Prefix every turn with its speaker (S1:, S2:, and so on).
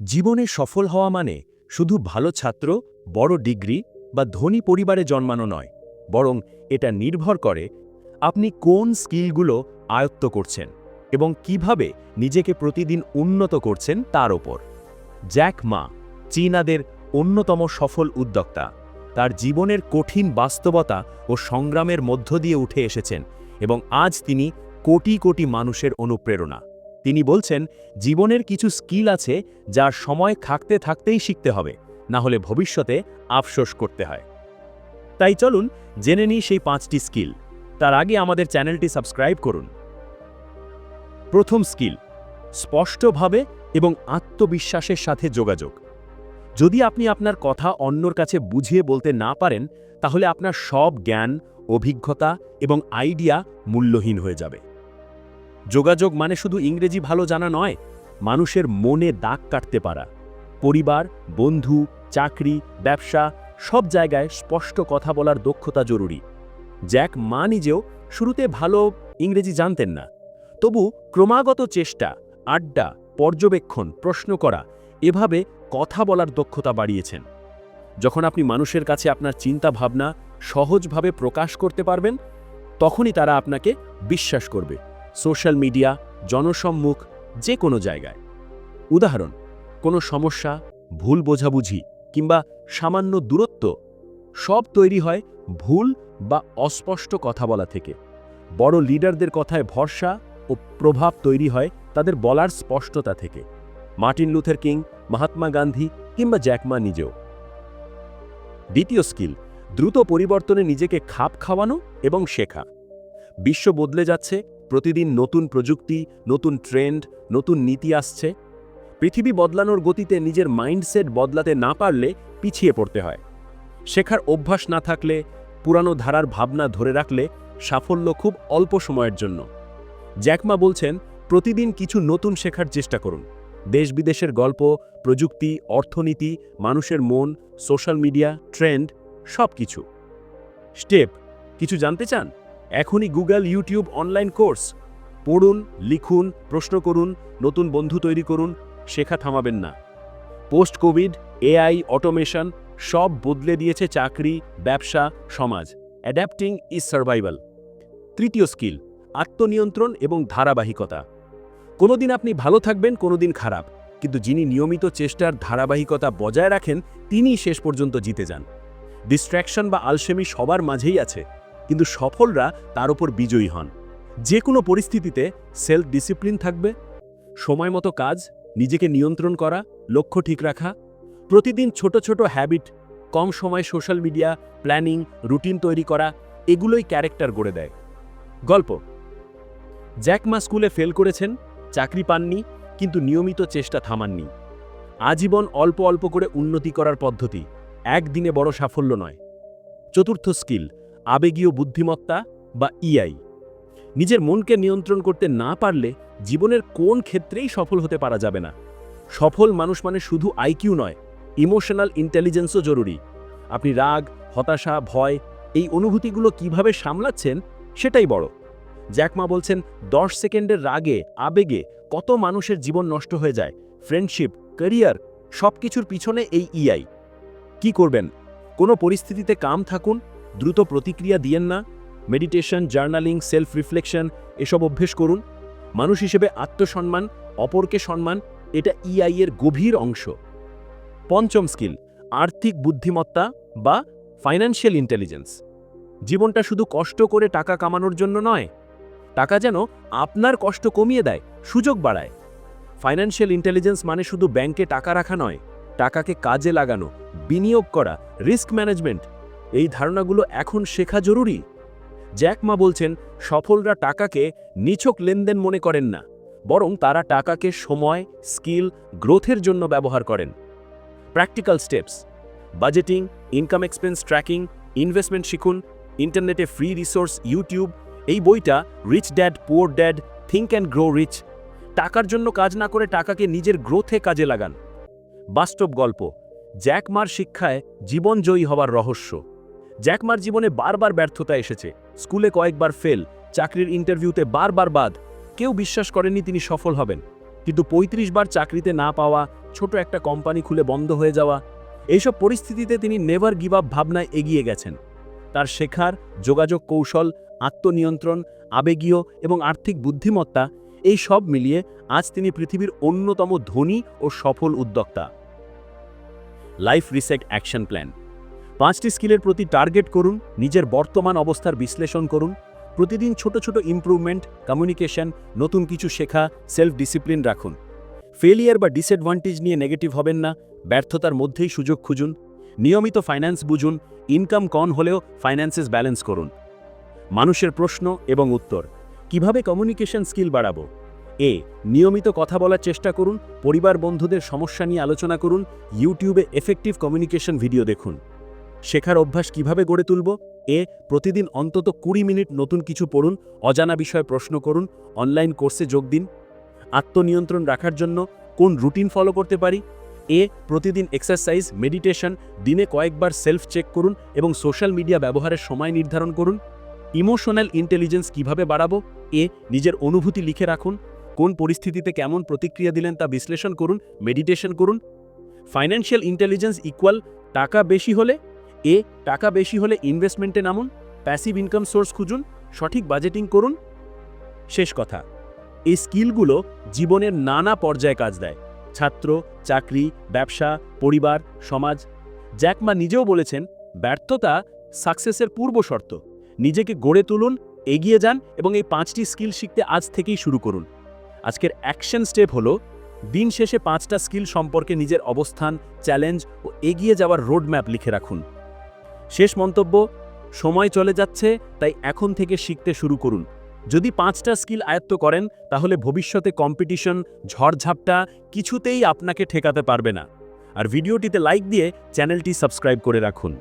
S1: জীবনে সফল হওয়া মানে শুধু ভালো ছাত্র, বড় ডিগ্রি বা ধনী পরিবারে জন্মানো নয়, বরং এটা নির্ভর করে আপনি কোন স্কিলগুলো আয়ত্ত করছেন এবং কীভাবে নিজেকে প্রতিদিন উন্নত করছেন তার ওপর। জ্যাক মা, চীনাদের অন্যতম সফল উদ্যোক্তা, তার জীবনের কঠিন বাস্তবতা ও সংগ্রামের মধ্য দিয়ে উঠে এসেছেন এবং আজ তিনি কোটি কোটি মানুষের অনুপ্রেরণা। তিনি বলছেন, জীবনের কিছু স্কিল আছে যার সময় থাকতে থাকতেই শিখতে হবে, না হলে ভবিষ্যতে আফসোস করতে হয়। তাই চলুন জেনে নিই সেই পাঁচটি স্কিল। তার আগে আমাদের চ্যানেলটি সাবস্ক্রাইব করুন। প্রথম স্কিল, স্পষ্টভাবে এবং আত্মবিশ্বাসের সাথে যোগাযোগ। যদি আপনি আপনার কথা অন্যর কাছে বুঝিয়ে বলতে না পারেন, তাহলে আপনার সব জ্ঞান, অভিজ্ঞতা এবং আইডিয়া মূল্যহীন হয়ে যাবে। যোগাযোগ মানে শুধু ইংরেজি ভালো জানা নয়, মানুষের মনে দাগ কাটতে পারা। পরিবার, বন্ধু, চাকরি, ব্যবসা, সব জায়গায় স্পষ্ট কথা বলার দক্ষতা জরুরি। জ্যাক মা নিজেও শুরুতে ভালো ইংরেজি জানতেন না। তবু ক্রমাগত চেষ্টা, আড্ডা, পর্যবেক্ষণ, প্রশ্ন করা, এভাবে কথা বলার দক্ষতা বাড়িয়েছেন। যখন আপনি মানুষের কাছে আপনার চিন্তা ভাবনা সহজভাবে প্রকাশ করতে পারবেন, তখনই তারা আপনাকে বিশ্বাস করবে। সোশ্যাল মিডিয়া, জনসম্মুখ, যে কোনো জায়গায়। উদাহরণ, কোনো সমস্যা, ভুল বোঝাবুঝি কিংবা সামান্য দূরত্ব, সব তৈরি হয় ভুল বা অস্পষ্ট কথা বলা থেকে। বড় লিডারদের কথায় ভরসা ও প্রভাব তৈরি হয় তাদের বলার স্পষ্টতা থেকে। Martin Luther King, Mahatma Gandhi কিংবা জ্যাকমা নিজেও। দ্বিতীয় স্কিল, দ্রুত পরিবর্তনে নিজেকে খাপ খাওয়ানো এবং শেখা। বিশ্ব বদলে যাচ্ছে প্রতিদিন নতুন প্রযুক্তি, নতুন ট্রেন্ড, নতুন নীতি আসছে। পৃথিবী বদলানোর গতিতে নিজের মাইন্ডসেট বদলাতে না পারলে পিছিয়ে পড়তে হয়। শেখার অভ্যাস না থাকলে, পুরানো ধারার ভাবনা ধরে রাখলে সাফল্য খুব অল্প সময়ের জন্য। জ্যাকমা বলছেন, প্রতিদিন কিছু নতুন শেখার চেষ্টা করুন। দেশ বিদেশের গল্প, প্রযুক্তি, অর্থনীতি, মানুষের মন, সোশ্যাল মিডিয়া, ট্রেন্ড সব কিছু স্টেপ, কিছু জানতে চান? এখনই গুগল ইউটিউব অনলাইন কোর্স। পড়ুন, লিখুন, প্রশ্ন করুন, নতুন বন্ধু তৈরি করুন, শেখা থামাবেন না। পোস্ট কোভিড এআই, অটোমেশন সব বদলে দিয়েছে চাকরি, ব্যবসা, সমাজ। Adapting is survival. তৃতীয় স্কিল, আত্মনিয়ন্ত্রণ এবং ধারাবাহিকতা। কোনোদিন আপনি ভালো থাকবেন, কোনোদিন খারাপ। কিন্তু যিনি নিয়মিত চেষ্টার ধারাবাহিকতা বজায় রাখেন, তিনিই শেষ পর্যন্ত জিতে যান। ডিস্ট্র্যাকশন বা আলসেমি সবার মাঝেই আছে। কিন্তু সফলরা তার উপর বিজয়ী হন। যে কোনো পরিস্থিতিতে সেলফ ডিসিপ্লিন থাকবে সময় মতো কাজ, নিজেকে নিয়ন্ত্রণ করা, লক্ষ্য ঠিক রাখা, প্রতিদিন ছোট ছোট হ্যাবিট কম সময় সোশ্যাল মিডিয়া প্ল্যানিং রুটিন তৈরি করা, এগুলোই ক্যারেক্টার গড়ে দেয়। গল্প জ্যাকমা স্কুলে ফেল করেছেন, চাকরি পাননি, কিন্তু নিয়মিত চেষ্টা থামাননি। আজীবন অল্প অল্প করে উন্নতি করার পদ্ধতি, একদিনে বড় সাফল্য নয়। চতুর্থ স্কিল আবেগীয় বুদ্ধিমত্তা বা ইআই নিজের মনকে নিয়ন্ত্রণ করতে না পারলে জীবনের কোন ক্ষেত্রেই সফল হতে পারা যাবে না। সফল মানুষ মানে শুধু আইকিউ নয় ইমোশনাল ইন্টেলিজেন্সও জরুরি। আপনি রাগ, হতাশা, ভয় এই অনুভূতিগুলো কীভাবে সামলাচ্ছেন সেটাই বড়। জ্যাকমা বলছেন, দশ সেকেন্ডের রাগে, আবেগে কত মানুষের জীবন নষ্ট হয়ে যায়। ফ্রেন্ডশিপ ক্যারিয়ার সব কিছুর পিছনে এই ইআই কি করবেন? কোনো পরিস্থিতিতে কাম থাকুন দ্রুত প্রতিক্রিয়া দিয়েন না। মেডিটেশন জার্নালিং সেলফ রিফ্লেকশন এসব অভ্যেস করুন। মানুষ হিসেবে আত্মসম্মান, অপরকে সম্মান, এটা ইআই এর গভীর অংশ। পঞ্চম স্কিল, আর্থিক বুদ্ধিমত্তা বা ফাইন্যান্সিয়াল ইন্টেলিজেন্স জীবনটা শুধু কষ্ট করে টাকা কামানোর জন্য নয়, টাকা যেন আপনার কষ্ট কমিয়ে দেয়, সুযোগ বাড়ায়। ফাইন্যান্সিয়াল ইন্টেলিজেন্স মানে শুধু ব্যাংকে টাকা রাখা নয়, টাকাকে কাজে লাগানো, বিনিয়োগ করা রিস্ক ম্যানেজমেন্ট এই ধারণাগুলো এখন শেখা জরুরি? জ্যাকমা বলছেন, সফলরা টাকাকে নিছক লেনদেন মনে করেন না, বরং তারা টাকাকে সময়, স্কিল, গ্রোথের জন্য ব্যবহার করেন। Practical steps budgeting income expense tracking investment শিখুন ইন্টারনেটে ফ্রি রিসোর্স ইউটিউব এই বইটা rich dad poor dad think and grow rich টাকার জন্য কাজ না করে টাকাকে নিজের গ্রোথে কাজে লাগান। বাস্তব গল্প জ্যাকমার শিক্ষায় জীবনজয়ী হবার রহস্য। জ্যাকমার জীবনে বারবার ব্যর্থতা এসেছে। স্কুলে কয়েকবার ফেল, চাকরির ইন্টারভিউতে বারবার বাদ। কেউ বিশ্বাস করেনি তিনি সফল হবেন। কিন্তু ৩৫ বার চাকরিতে না পাওয়া, ছোট একটা কোম্পানি খুলে বন্ধ হয়ে যাওয়া, এইসব পরিস্থিতিতে তিনি নেভার গিভ আপ ভাবনায় এগিয়ে গেছেন। তার শেখার, যোগাযোগ কৌশল, আত্মনিয়ন্ত্রণ, আবেগীয় এবং আর্থিক বুদ্ধিমত্তা, এই সব মিলিয়ে আজ তিনি পৃথিবীর অন্যতম ধনী ও সফল উদ্যোক্তা। লাইফ রিসেট অ্যাকশন প্ল্যান পাঁচটি স্কিলের প্রতি টার্গেট করুন, নিজের বর্তমান অবস্থার বিশ্লেষণ করুন, প্রতিদিন ছোট ছোট ইমপ্রুভমেন্ট কমিউনিকেশন নতুন কিছু শেখা সেলফ ডিসিপ্লিন রাখুন। ফেলিয়ার বা ডিসঅ্যাডভান্টেজ নিয়ে নেগেটিভ হবেন না, ব্যর্থতার মধ্যেই সুযোগ খুঁজুন, নিয়মিত ফাইন্যান্স বুঝুন ইনকাম কম হলেও ফাইন্যান্সেস ব্যালেন্স করুন। মানুষের প্রশ্ন এবং উত্তর, কীভাবে কমিউনিকেশন স্কিল বাড়াবো? এ, নিয়মিত কথা বলার চেষ্টা করুন, পরিবার বন্ধুদের সমস্যা নিয়ে আলোচনা করুন ইউটিউবে এফেক্টিভ কমিউনিকেশন ভিডিও দেখুন। শেখার অভ্যাস কীভাবে গড়ে তুলব? এ, প্রতিদিন অন্তত কুড়ি মিনিট নতুন কিছু পড়ুন, অজানা বিষয়ে প্রশ্ন করুন, অনলাইন কোর্সে যোগ দিন। আত্মনিয়ন্ত্রণ রাখার জন্য কোন রুটিন ফলো করতে পারি? এ, প্রতিদিন এক্সারসাইজ, মেডিটেশন, দিনে কয়েকবার সেলফ চেক করুন এবং সোশ্যাল মিডিয়া ব্যবহারের সময় নির্ধারণ করুন। ইমোশনাল ইন্টেলিজেন্স কীভাবে বাড়াবো? এ, নিজের অনুভূতি লিখে রাখুন, কোন পরিস্থিতিতে কেমন প্রতিক্রিয়া দিলেন তা বিশ্লেষণ করুন, মেডিটেশন করুন। ফাইন্যান্সিয়াল ইন্টেলিজেন্স ইকুয়াল টাকা বেশি হলে এ, টাকা বেশি হলে ইনভেস্টমেন্টে নামুন প্যাসিভ ইনকাম সোর্স খুঁজুন, সঠিক বাজেটিং করুন। শেষ কথা, এই স্কিলগুলো জীবনের নানা পর্যায়ে কাজ দেয়। ছাত্র, চাকরি, ব্যবসা, পরিবার, সমাজ। জ্যাকমা নিজেও বলেছেন, ব্যর্থতা সাকসেসের পূর্ব শর্ত। নিজেকে গড়ে তুলুন, এগিয়ে যান এবং এই পাঁচটি স্কিল শিখতে আজ থেকেই শুরু করুন। আজকের অ্যাকশন স্টেপ হলো, দিন শেষে পাঁচটা স্কিল সম্পর্কে নিজের অবস্থান চ্যালেঞ্জ ও এগিয়ে যাওয়ার রোডম্যাপ লিখে রাখুন। শেষ মন্তব্য, সময় চলে যাচ্ছে, তাই এখন থেকে শিখতে শুরু করুন। যদি পাঁচটা স্কিল আয়ত্ত করেন, তাহলে ভবিষ্যতে কম্পিটিশন, ঝড়ঝাপটা কিছুতেই আপনাকে ঠেকাতে পারবে না। আর ভিডিওটিতে লাইক দিয়ে চ্যানেলটি সাবস্ক্রাইব করে রাখুন।